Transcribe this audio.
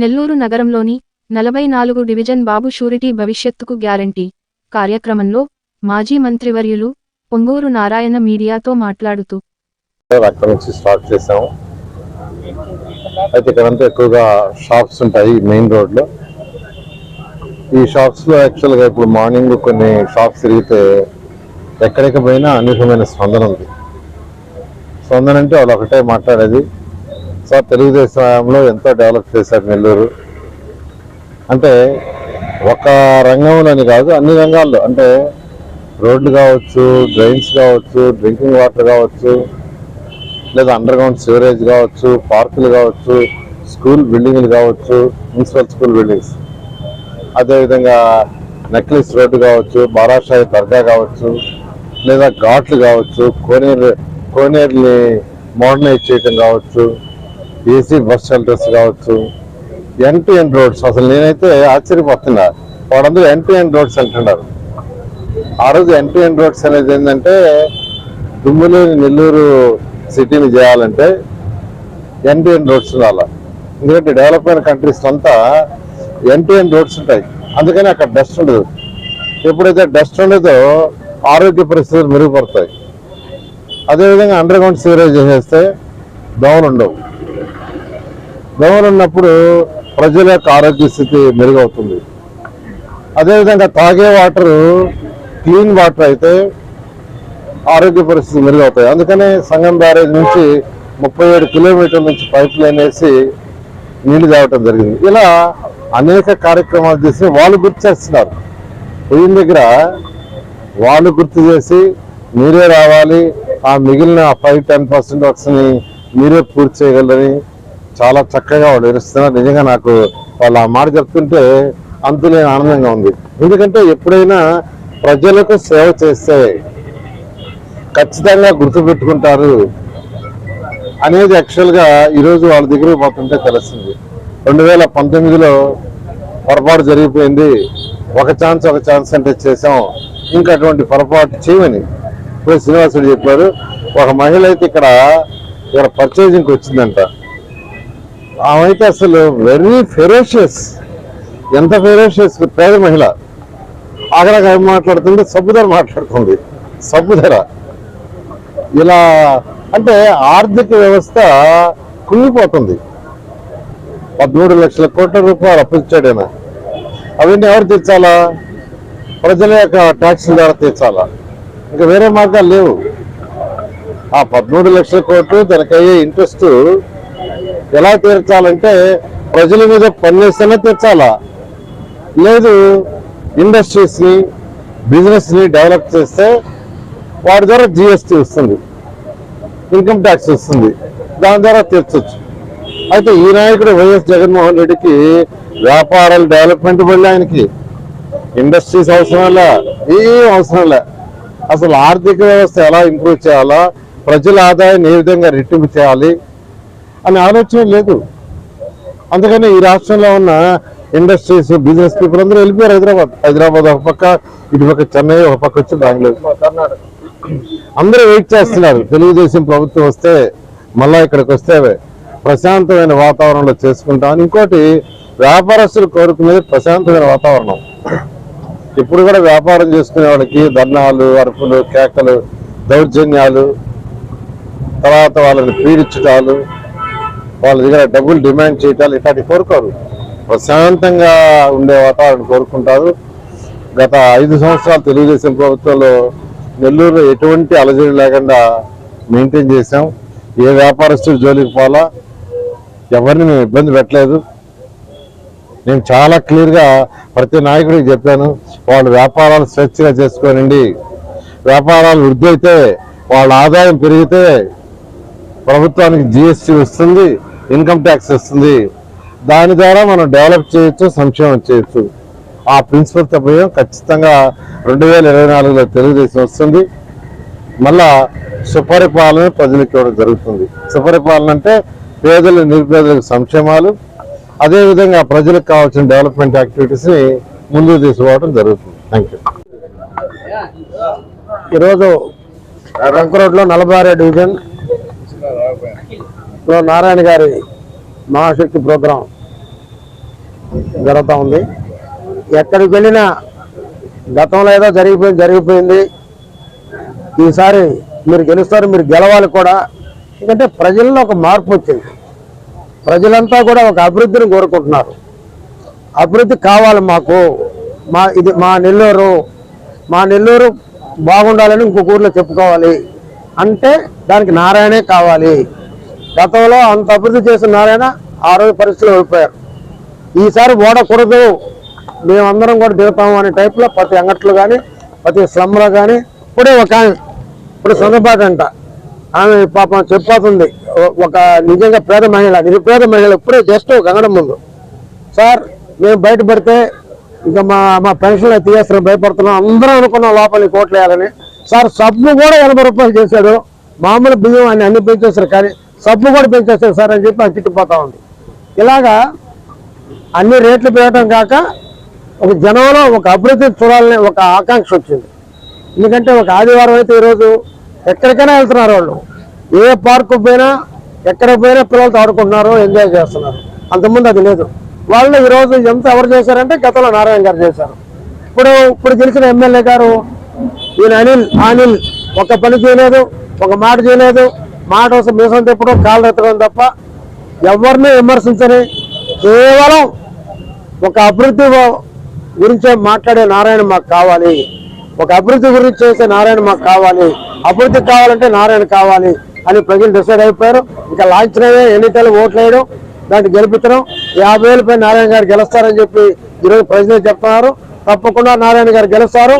నెల్లూరు నగరంలోని నలభై నాలుగు డివిజన్ బాబు షూరిటీ భవిష్యత్తుకు గ్యారంటీ. కార్యక్రమంలో మాజీ మంత్రివర్యులు పొంగూరు నారాయణ మీడియాతో మాట్లాడుతూ. అక్కడ నుంచి స్టార్ట్ చేసాము అయితే ఇక్కడంతా ఎక్కువగా షాప్స్ ఉంటాయి మెయిన్ రోడ్లో. ఈ షాప్స్లో యాక్చువల్గా ఇప్పుడు మార్నింగ్ కొన్ని షాప్స్ తిరిగితే ఎక్కడికి పోయినా అనేకమైన స్పందన ఉంది. స్పందన అంటే వాళ్ళు ఒకటే మాట్లాడేది సార్ తెలుగుదేశంలో ఎంతో డెవలప్ చేశారు నెల్లూరు. అంటే ఒక రంగంలోని కాదు అన్ని రంగాల్లో. అంటే రోడ్లు కావచ్చు డ్రైన్స్ కావచ్చు డ్రింకింగ్ వాటర్ కావచ్చు లేదా అండర్ గ్రౌండ్ సివరేజ్ కావచ్చు పార్కులు కావచ్చు స్కూల్ బిల్డింగ్లు కావచ్చు మున్సిపల్ స్కూల్ బిల్డింగ్స్. అదేవిధంగా నెక్లెస్ రోడ్డు కావచ్చు బారాషాయి దర్గా కావచ్చు లేదా ఘాట్లు కావచ్చు కోనేరు కోనేరుని మోడర్నైజ్ చేయటం కావచ్చు ఏసీ బస్ షెల్టర్స్ కావచ్చు ఎన్ టు ఎన్ రోడ్స్ అసలు నేనైతే ఆశ్చర్యపోతున్నా. వాడందరూ ఎన్ టు ఎన్ రోడ్స్ అంటున్నారు. ఆ రోజు ఎన్ టు ఎన్ రోడ్స్ అనేది ఏంటంటే దుమ్ములేని నెల్లూరు సిటీని చేయాలంటే ఎన్ టు ఎన్ రోడ్స్ ఉండాలి? ఎందుకంటే డెవలప్ అయిన కంట్రీస్ అంతా ఎన్ టు ఎన్ రోడ్స్ ఉంటాయి. అందుకని అక్కడ డస్ట్ ఉండదు. ఎప్పుడైతే డస్ట్ ఉండదో ఆరోగ్య పరిస్థితులు మెరుగుపడతాయి. అదేవిధంగా అండర్ గ్రౌండ్ సీవరేజ్ చేసేస్తే దోమలు ఉండవు. దోమలు ఉన్నప్పుడు ప్రజల యొక్క ఆరోగ్య స్థితి మెరుగవుతుంది. అదేవిధంగా తాగే వాటర్ క్లీన్ వాటర్ అయితే ఆరోగ్య పరిస్థితి మెరుగవుతాయి. అందుకనే సంగం బ్యారేజ్ నుంచి ముప్పై ఏడు కిలోమీటర్ల నుంచి పైప్ లైన్ వేసి నీళ్ళు తాగటం జరిగింది. ఇలా అనేక కార్యక్రమాలు చేసి వాళ్ళు గుర్తు చేస్తున్నారు. పోయిన దగ్గర వాళ్ళు గుర్తు చేసి మీరే రావాలి ఆ మిగిలిన ఫైవ్ టెన్ పర్సెంట్ వర్క్స్ని మీరే పూర్తి చేయగలరని చాలా చక్కగా వాళ్ళు వివరిస్తున్నారు నిజంగా నాకు వాళ్ళు ఆ మాట చెప్తుంటే అంతులేని ఆనందంగా ఉంది. ఎందుకంటే ఎప్పుడైనా ప్రజలకు సేవ చేస్తే ఖచ్చితంగా గుర్తుపెట్టుకుంటారు అనేది యాక్చువల్గా ఈరోజు వాళ్ళ దగ్గరికి పోతుంటే తెలిసింది రెండు వేల పంతొమ్మిదిలో పొరపాటు జరిగిపోయింది. ఒక ఛాన్స్ ఒక ఛాన్స్ అంటే చేసాం ఇంకా అటువంటి పొరపాటు చేయమని ఇప్పుడు శ్రీనివాసుడు చెప్పారు. ఒక మహిళ అయితే ఇక్కడ ఇక్కడ పర్చేజింగ్కి వచ్చిందంట. ఆమె అసలు వెరీ ఫెరోషియస్ ఎంత ఫెరోషియస్ పేద మహిళ. అక్కడ ఏం మాట్లాడుతుంది సబ్బు మాట్లాడుతుంది. సబ్బుధర ఇలా అంటే ఆర్థిక వ్యవస్థ కుంగిపోతుంది. పదమూడు లక్షల కోట్ల రూపాయలు అప్పించాడు ఆయన. అవన్నీ ఎవరు తీర్చాలా? ప్రజల యొక్క ట్యాక్సుల ద్వారా తీర్చాలా? ఇంకా వేరే మార్గాలు లేవు. ఆ పదమూడు లక్షల కోట్లు దానికయ్యే ఇంట్రెస్ట్ ఎలా తీర్చాలంటే ప్రజల మీద పనిచేస్తేనే తీర్చాలా? లేదు ఇండస్ట్రీస్ని బిజినెస్ని డెవలప్ చేస్తే వాటి ద్వారా జిఎస్టీ వస్తుంది ఇన్కమ్ ట్యాక్స్ వస్తుంది దాని ద్వారా తీర్చొచ్చు. అయితే ఈ నాయకుడు వైఎస్ జగన్మోహన్ రెడ్డికి వ్యాపారాలు డెవలప్మెంట్ పడలే ఆయనకి. ఇండస్ట్రీస్ అవసరంలా? ఏం అవసరంలే అసలు ఆర్థిక వ్యవస్థ ఎలా ఇంప్రూవ్ చేయాలా? ప్రజల ఆదాయాన్ని ఏ విధంగా రెట్టింపు చేయాలి? అనే ఆలోచన లేదు. అందుకని ఈ రాష్ట్రంలో ఉన్న ఇండస్ట్రీస్ బిజినెస్ పీపుల్ అందరూ వెళ్ళిపోయారు హైదరాబాద్. హైదరాబాద్ ఒక పక్క ఇటుపక్క చెన్నై ఒక పక్క వచ్చి బెంగళూరు. అందరూ వెయిట్ చేస్తున్నారు. తెలుగుదేశం ప్రభుత్వం వస్తే మళ్ళా ఇక్కడికి వస్తే ప్రశాంతమైన వాతావరణంలో చేసుకుంటాం ఇంకోటి వ్యాపారస్తులు కోరుకునేది ప్రశాంతమైన వాతావరణం. ఇప్పుడు కూడా వ్యాపారం చేసుకునే వాళ్ళకి ధర్నాలు అరుపులు కేకలు దౌర్జన్యాలు తర్వాత వాళ్ళని పీడించడాలు వాళ్ళ దగ్గర డబ్బులు డిమాండ్ చేయటాలు ఇట్లాంటివి కోరుకోరు. ప్రశాంతంగా ఉండే వాతావరణం కోరుకుంటారు. గత ఐదు సంవత్సరాలు తెలుగుదేశం ప్రభుత్వంలో నెల్లూరులో ఎటువంటి అలజడి లేకుండా మెయింటైన్ చేశాం. ఏ వ్యాపారస్తులు జోలికి పోలా ఎవరిని మేము ఇబ్బంది పెట్టలేదు. నేను చాలా క్లియర్గా ప్రతి నాయకుడికి చెప్పాను వాళ్ళు వ్యాపారాలు స్వేచ్ఛగా చేసుకోనండి. వ్యాపారాలు వృద్ధి అయితే వాళ్ళ ఆదాయం పెరిగితే ప్రభుత్వానికి జిఎస్టీ వస్తుంది. ఇన్కమ్ ట్యాక్స్ వస్తుంది. దాని ద్వారా మనం డెవలప్ చేయొచ్చు సంక్షేమం చేయొచ్చు. ఆ ప్రిన్సిపల్ పోయాం ఖచ్చితంగా రెండు వేల ఇరవై నాలుగులో తెలుగుదేశం వస్తుంది. మళ్ళా సుపరిపాలన ప్రజలకు ఇవ్వడం జరుగుతుంది. సుపరిపాలన అంటే పేదలు నిరుపేదలకు సంక్షేమాలు అదేవిధంగా ప్రజలకు కావాల్సిన డెవలప్మెంట్ యాక్టివిటీస్ని ముందుకు తీసుకోవడం జరుగుతుంది. Thank you. ఈరోజు రంగ్ రోడ్లో నలభై ఆరో డివిజన్ నారాయణ గారి మహాశక్తి ప్రోగ్రాం జరుగుతూ ఉంది. ఎక్కడికి వెళ్ళినా గతంలో ఏదో జరిగిపోయింది జరిగిపోయింది. ఈసారి మీరు గెలుస్తారు మీరు గెలవాలి కూడా. ఎందుకంటే ప్రజల్లో ఒక మార్పు వచ్చింది. ప్రజలంతా కూడా ఒక అభివృద్ధిని కోరుకుంటున్నారు. అభివృద్ధి కావాలి మాకు. మా ఇది మా నెల్లూరు మా నెల్లూరు బాగుండాలని ఇంకొక ఊర్లో చెప్పుకోవాలి. అంటే దానికి నారాయణే కావాలి. గతంలో అంత అభివృద్ధి చేసిన నారాయణ ఆ రోజు పరిస్థితులు ఓడిపోయారు. ఈసారి ఓడకూడదు. మేమందరం కూడా దిగుతాము అనే టైప్లో ప్రతి అంగట్లో కానీ ప్రతి స్లమ్లో కానీ ఇప్పుడే ఒక ఆమె ఇప్పుడు సొంతపాటి అంట. ఆమె పాపం చెప్పాతుంది ఒక నిజంగా పేద మహిళ నిరుపేద మహిళ ఇప్పుడే జస్ట్ గంగడం ముందు. సార్ మేము బయటపడితే ఇంకా మా మా పెన్షన్లు తీయేస్తాం భయపడుతున్నాం. అందరం అనుకున్నాం లోపలి కోట్లు వేయాలని సార్ సబ్బు కూడా ఎనభై రూపాయలు చేశాడు. మామూలు బియ్యం అని అన్ని పెంచేస్తారు కానీ సబ్బు కూడా పెంచేస్తారు సార్ అని చెప్పి అది తిట్టిపోతా ఉంది. ఇలాగా అన్ని రేట్లు పెరగడం కాక ఒక జనంలో ఒక అభివృద్ధి చూడాలని ఒక ఆకాంక్ష వచ్చింది. ఎందుకంటే ఒక ఆదివారం అయితే ఈరోజు ఎక్కడికైనా వెళ్తున్నారు వాళ్ళు. ఏ పార్కు పోయినా ఎక్కడ పోయినా పిల్లలతో ఆడుకుంటున్నారు ఎంజాయ్ చేస్తున్నారు. అంతకుముందు అది లేదు. వాళ్ళు ఈరోజు ఎంత ఎవరు చేశారంటే గతంలో నారాయణ గారు చేశారు. ఇప్పుడు ఇప్పుడు గెలిచిన ఎమ్మెల్యే గారు ఈయన అనిల్ అనిల్ ఒక పని చేయలేదు ఒక మాట చేయలేదు మాట వస్తే మీసం తిప్పడం కాళ్ళు ఎత్తడం తప్ప ఎవరిని విమర్శించని కేవలం ఒక అభివృద్ధి గురించే మాట్లాడే నారాయణ మాకు కావాలి. ఒక అభివృద్ధి గురించి చేసే నారాయణ మాకు కావాలి. అభివృద్ధి కావాలంటే నారాయణ కావాలి అని ప్రజలు డిసైడ్ అయిపోయారు. ఇంకా లాంఛనమే ఎన్నికలు ఓట్లు వేయడం దాన్ని గెలిపించడం యాభై వేలపై నారాయణ గారు గెలుస్తారని చెప్పి ఈరోజు ప్రజలు చెప్తున్నారు. తప్పకుండా నారాయణ గారు గెలుస్తారు.